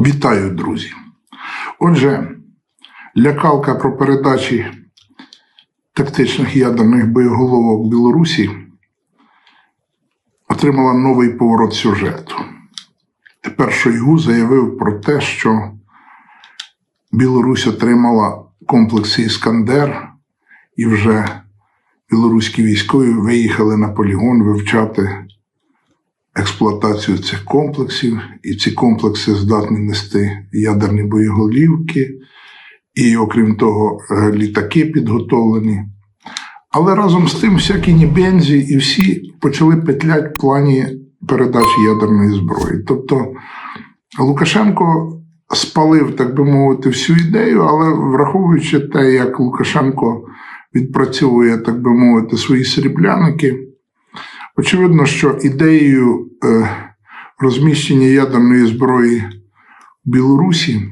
Вітаю, друзі. Отже, лякалка про передачі тактичних ядерних боєголовок Білорусі отримала новий поворот сюжету. Тепер Шойгу заявив про те, що Білорусь отримала комплекси Іскандер, і вже білоруські військові виїхали на полігон вивчати експлуатацію цих комплексів, і ці комплекси здатні нести ядерні боєголівки, і, окрім того, е, літаки підготовлені. Але разом з тим, всякі нібензі і всі почали петлять в плані передачі ядерної зброї. Тобто Лукашенко спалив, так би мовити, всю ідею, але враховуючи те, як Лукашенко відпрацьовує, так би мовити, свої срібляники, очевидно, що ідеєю е, розміщення ядерної зброї в Білорусі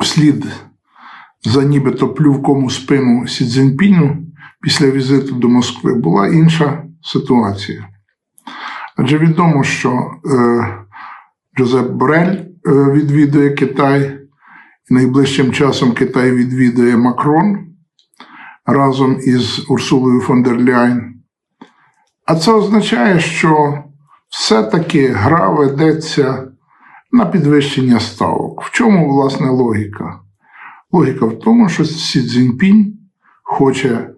вслід за нібито плювком у спину Сі Цзіньпіну після візиту до Москви була інша ситуація. Адже відомо, що е, Джозеп Борель е, відвідує Китай, і найближчим часом Китай відвідує Макрон разом із Урсулою фон дер Ляйн. А це означає, що все-таки гра ведеться на підвищення ставок. В чому власне логіка? Логіка в тому, що Сі Цзіньпінь хоче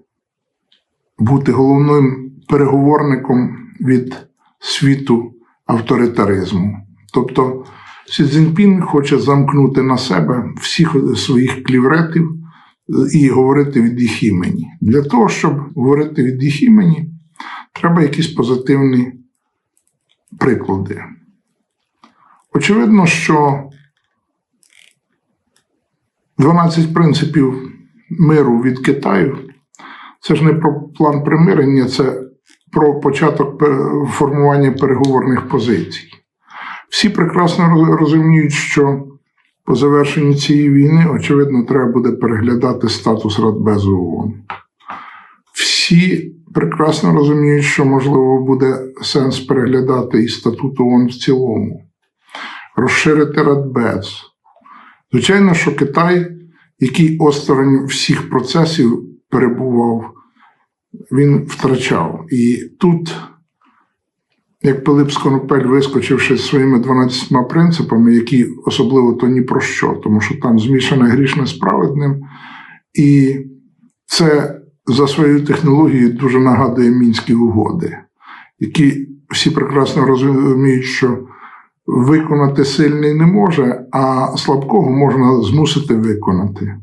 бути головним переговорником від світу авторитаризму. Тобто Сі Цзіньпін хоче замкнути на себе всіх своїх клівретів і говорити від їх імені. Для того, щоб говорити від їх імені, треба якісь позитивні приклади. Очевидно, що 12 принципів миру від Китаю це ж не про план примирення, це про початок формування переговорних позицій. Всі прекрасно розуміють, що по завершенню цієї війни, очевидно, треба буде переглядати статус Радбезу ООН. Всі прекрасно розуміють, що можливо буде сенс переглядати і статут ООН в цілому, розширити Радбез. Звичайно, що Китай, який осторонь всіх процесів перебував, він втрачав. І тут, як Пилип Сконопель, вискочивши своїми 12 принципами, які особливо то ні про що, тому що там змішане грішне з праведним, і це за своєю технологією дуже нагадує мінські угоди, які всі прекрасно розуміють, що виконати сильний не може, а слабкого можна змусити виконати.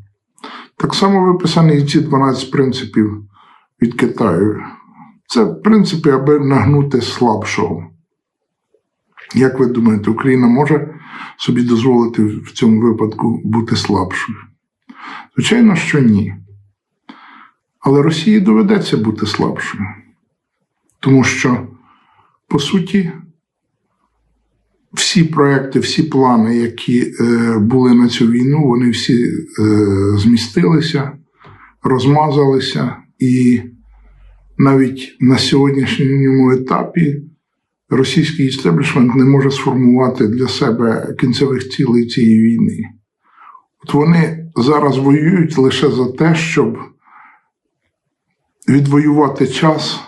Так само виписані ці 12 принципів від Китаю. Це принципи, аби нагнути слабшого. Як ви думаєте, Україна може собі дозволити в цьому випадку бути слабшою? Звичайно, що ні. Але Росії доведеться бути слабшою. Тому що, по суті, всі проекти, всі плани, які е, були на цю війну, вони всі е, змістилися, розмазалися, і навіть на сьогоднішньому етапі російський істеблішмент не може сформувати для себе кінцевих цілей цієї війни. От вони зараз воюють лише за те, щоб відвоювати час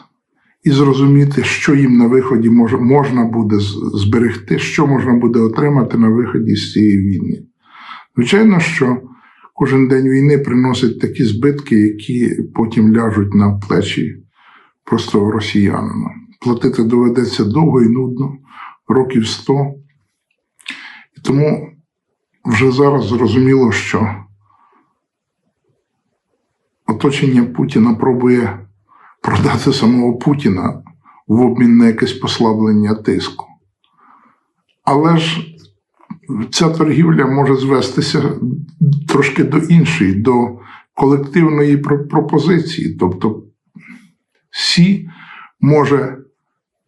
і зрозуміти, що їм на виході можна буде зберегти, що можна буде отримати на виході з цієї війни. Звичайно, що кожен день війни приносить такі збитки, які потім ляжуть на плечі простого росіянина. Платити доведеться довго і нудно, років 100. І тому вже зараз зрозуміло, що оточення Путіна пробує продати самого Путіна в обмін на якесь послаблення тиску. Але ж ця торгівля може звестися трошки до іншої, до колективної пропозиції. Тобто Сі може,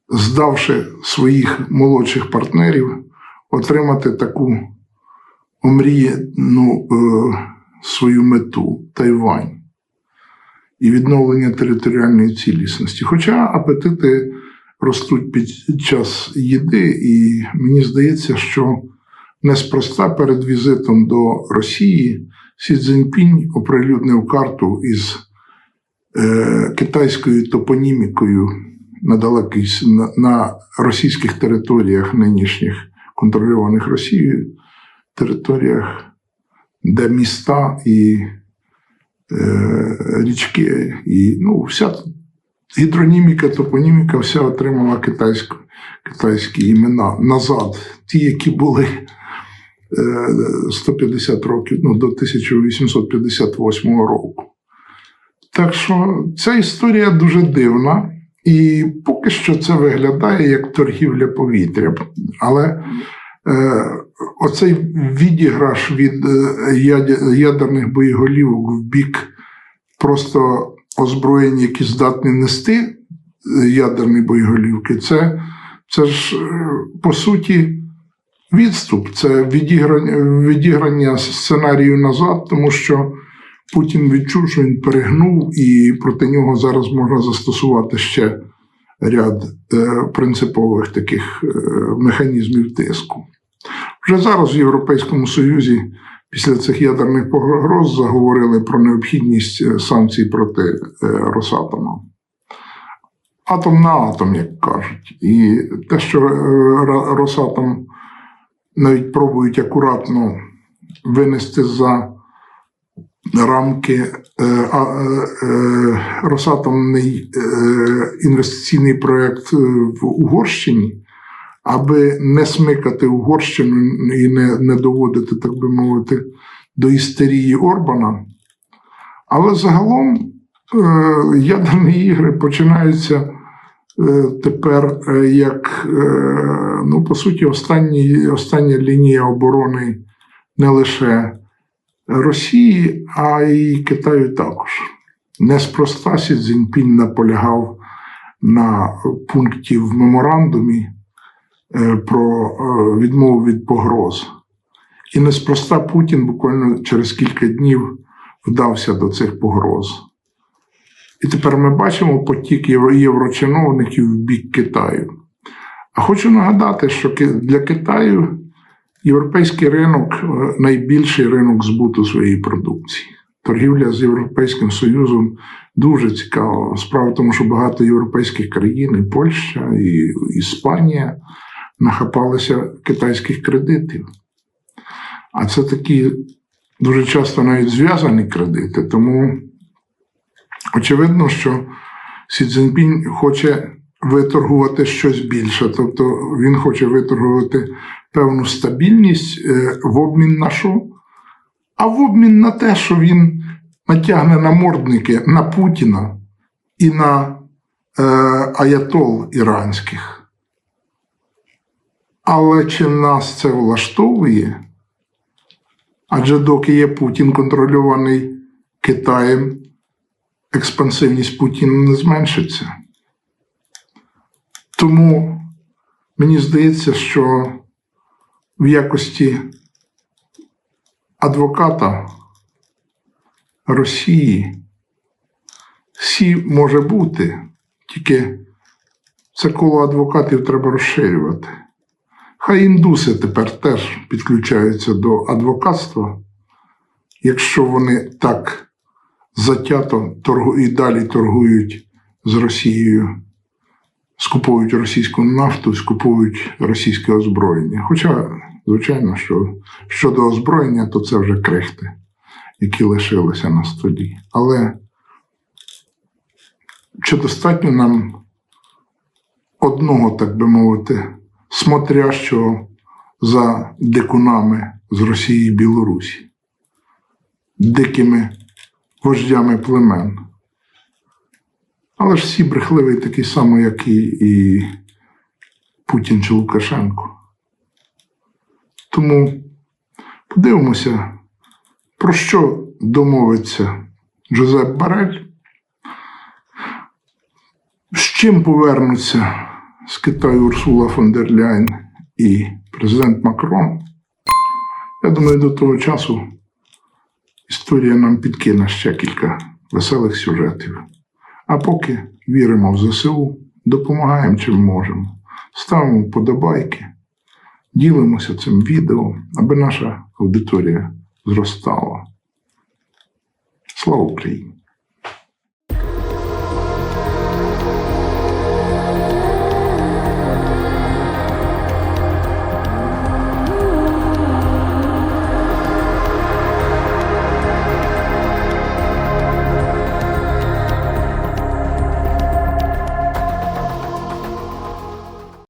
здавши своїх молодших партнерів, отримати таку омріяну е, свою мету Тайвань і відновлення територіальної цілісності. Хоча апетити ростуть під час їди, і мені здається, що неспроста перед візитом до Росії Сі Цзіньпінь оприлюднив карту із е, китайською топонімікою на, далекій, на, на російських територіях нинішніх, контрольованих Росією, територіях, де міста і річки, і ну, вся гідроніміка, топоніміка, вся отримала китайську, китайські імена назад, ті, які були е, 150 років, ну, до 1858 року. Так що ця історія дуже дивна, і поки що це виглядає як торгівля повітря. Але е, оцей відіграш від е, ядерних боєголівок в бік просто озброєнь, які здатні нести е, ядерні боєголівки, це, це ж е, по суті відступ, це відіграння, відіграння сценарію назад, тому що Путін відчув, що він перегнув, і проти нього зараз можна застосувати ще ряд е, принципових таких е, механізмів тиску. Вже зараз в Європейському Союзі після цих ядерних погроз заговорили про необхідність е, санкцій проти е, Росатома. Атом на атом, як кажуть. І те, що е, Росатом навіть пробують акуратно винести за рамки Росатомний інвестиційний проєкт в Угорщині, аби не смикати Угорщину і не, не доводити, так би мовити, до істерії Орбана. Але загалом е, ядерні ігри починаються е, тепер е, як, ну, по суті, останні, остання лінія оборони не лише Росії, а й Китаю також. Неспроста Сі Цзіньпінь наполягав на пункті в меморандумі про е, відмову від погроз. І неспроста Путін буквально через кілька днів вдався до цих погроз. І тепер ми бачимо потік єврочиновників в бік Китаю. А хочу нагадати, що для Китаю європейський ринок е, найбільший ринок збуту своєї продукції. Торгівля з Європейським Союзом дуже цікава. Справа в тому, що багато європейських країн, і Польща, і Іспанія нахапалися китайських кредитів. А це такі дуже часто навіть зв'язані кредити. Тому очевидно, що Сі Цзіньпінь хоче виторгувати щось більше. Тобто він хоче виторгувати певну стабільність е, в обмін на що? А в обмін на те, що він натягне намордники на Путіна і на е, аятол іранських. Але чи нас це влаштовує? Адже доки є Путін контрольований Китаєм, експансивність Путіна не зменшиться. Тому мені здається, що в якості адвоката Росії Сі може бути, тільки це коло адвокатів треба розширювати. Хай індуси тепер теж підключаються до адвокатства, якщо вони так затято торгу- і далі торгують з Росією, скуповують російську нафту, скуповують російське озброєння. Хоча, звичайно, що щодо озброєння, то це вже крихти, які лишилися на столі. Але чи достатньо нам одного, так би мовити, смотрящого за дикунами з Росії і Білорусі, дикими вождями племен. Але ж всі брехливі такі самі, як і, і Путін чи Лукашенко. Тому подивимося, про що домовиться Жозеп Барель, з чим повернуться з Китаю Урсула фон дер Ляйн і президент Макрон. Я думаю, до того часу історія нам підкине ще кілька веселих сюжетів. А поки віримо в ЗСУ, допомагаємо чим можемо, ставимо вподобайки, ділимося цим відео, аби наша аудиторія зростала. Слава Україні!